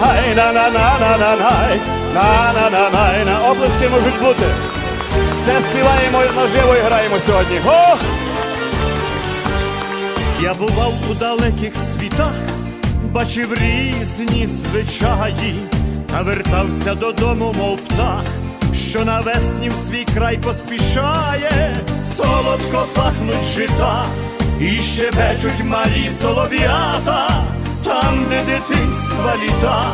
най на на на на на най на на на най на Оплески можуть бути. Все співаємо наживо і граємо сьогодні. О! Я бував у далеких світах, бачив різні звичаї, та вертався додому, мов птах, що навесні в свій край поспішає, солодко пахнуть жита, і щебечуть малі солов'ята, там, де дитинства літа,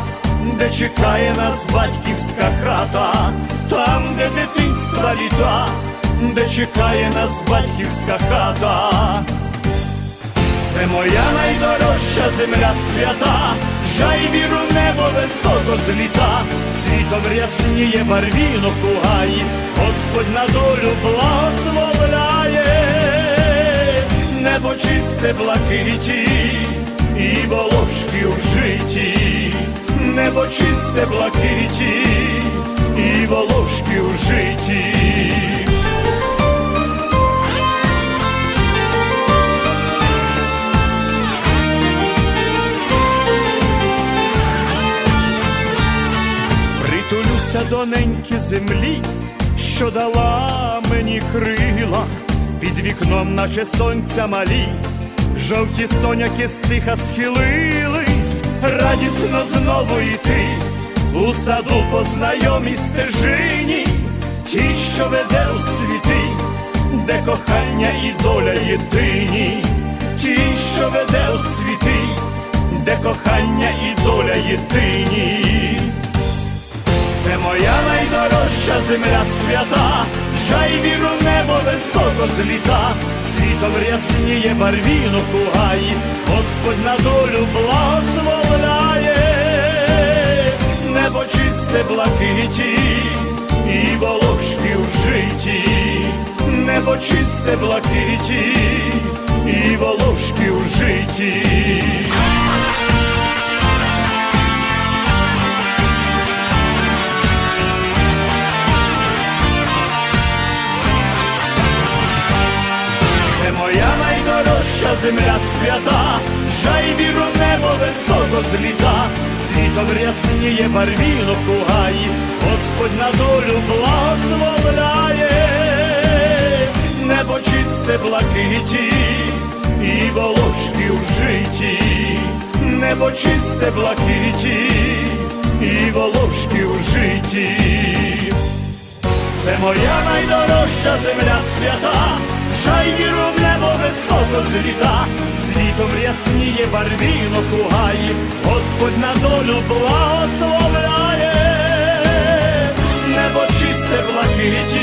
де чекає нас батьківська хата, там, де дитинства літа, де чекає нас батьківська хата. Це моя найдорожча земля свята, жай віру небо високо зліта, світом рясніє барвінок у гаї, Господь на долю благословляє, небо чисте блакиті, і волошки у житті, небо чисте блакиті, і волошки у житті. Притулюся до неньки землі, що дала мені крила, під вікном, наче сонця малі, жовті соняки стиха схилились, радісно знову йти, у саду по знайомій стежині, ті, що веде у світи, де кохання і доля єдині, ті, що веде у світи, де кохання і доля єдині. Це моя найдорожча земля свята, жай віру небо високо зліта, світом рясніє барвінок у Господь на долю благословляє, небо чисте блакиті, і волошки в житті, небо чисте блакиті, і волошки в житті. Земля свята, жай віру небо високо зліта, світом рясніє барвінок у Господь на долю благословляє, небо чисте блакиті, і волошки в житті, небо чисте блакиті, і волошки в житті. Це моя найдорожча земля свята, жай віру високо зліта, світом рясніє барвінок у гаї, Господь на долю благословляє, небо чисте блакиті,